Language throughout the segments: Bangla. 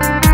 চলে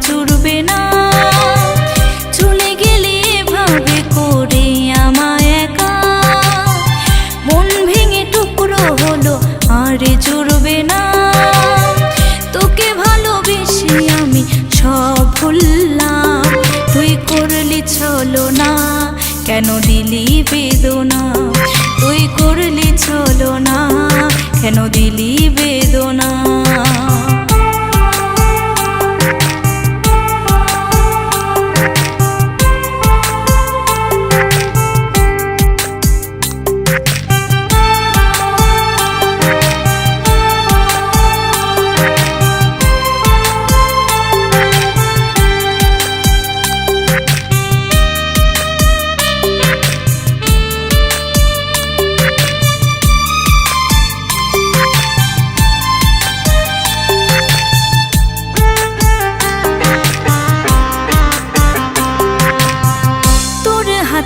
জুড়বে না। চলে গেলে ভাবে করে আমায় একা। ভেঙে টুকরো হলো, আর জুড়বে না। তোকে ভালোবেসে আমি সব ভুললাম। তুই করলি ছলো না, কেন দিলি বেদনা? তুই করলি ছলো না, কেন দিলি বেদনা?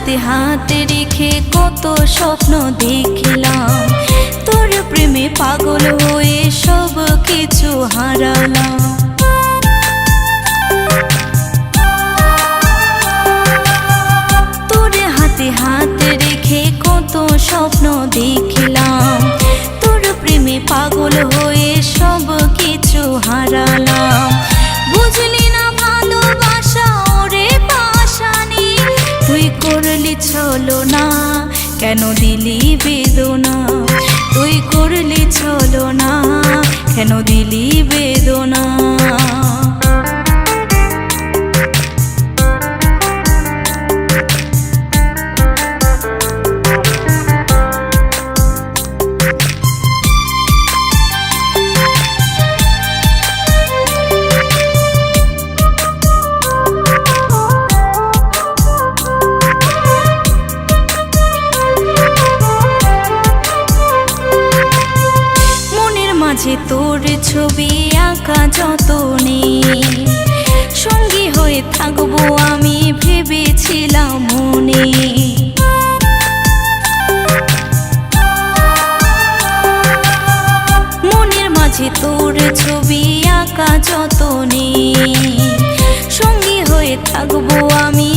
হাতে হাতে রেখে কত স্বপ্ন দেখলাম। তোর প্রেমে পাগল হয়ে সব কিছু হারালাম। তোর হাতে হাতে রেখে কত স্বপ্ন দেখলাম। তোর প্রেমে পাগল হয়ে সব কিছু হারালাম। ছলো না কেন দিলি বেদনা? তুই করলি ছলো না কেন দিলি বেদনা? মাঝে তোর ছবি আঁকা যতনে। সঙ্গী হয়ে থাকব আমি ভেবেছিলাম মনে। মনের মাঝে তোর ছবি আঁকা যতনে। সঙ্গী হয়ে থাকব আমি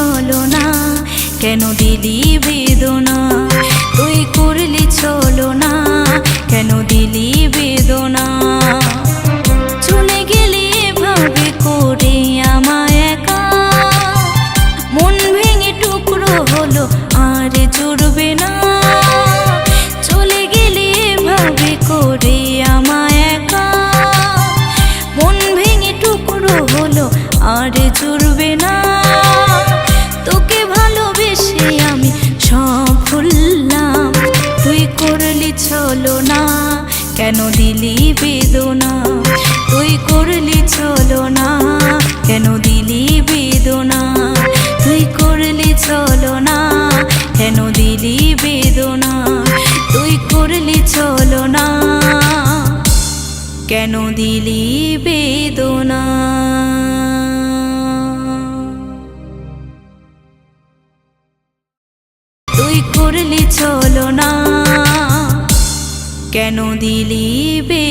চলো না। কেন দিলি বেদনা? তুই করলি চলো না। কেন দিলি বেদনা? চলে গেলে করে মন ভেঙে টুকরো হলো, আর না। চলে গেলে ভাবে করে আমায় মন ভেঙে টুকরো হলো ছলো না, কেন দিলি বেদনা? তুই করলি ছলো না, কেন দিলি বেদনা? তুই করলি ছলো না, কেন দিলি বেদনা? তুই করলি ছলো না, কেন দিলি বেদনা? তুই করলি চলো না। কেন দিলি বেদনা